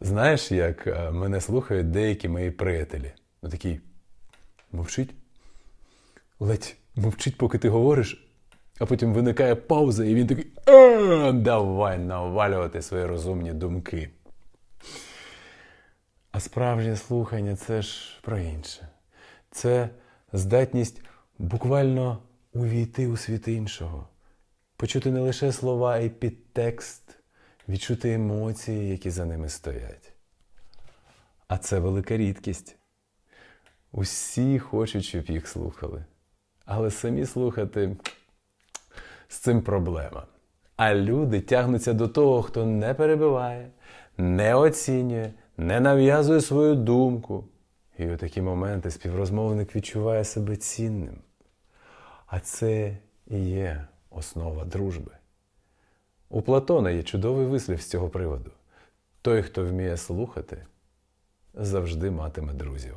Знаєш, як е, мене слухають деякі мої приятелі. Ну такий мовчить, ледь мовчить, поки ти говориш, а потім виникає пауза, і він такий давай навалювати свої розумні думки. А справжнє слухання це ж про інше. Це здатність буквально увійти у світ іншого, почути не лише слова, а й підтекст, відчути емоції, які за ними стоять. А це велика рідкість. Усі хочуть, щоб їх слухали. Але самі слухати з цим проблема. А люди тягнуться до того, хто не перебиває, не оцінює, не нав'язує свою думку. І у такі моменти співрозмовник відчуває себе цінним. А це і є основа дружби. У Платона є чудовий вислів з цього приводу: той, хто вміє слухати, завжди матиме друзів.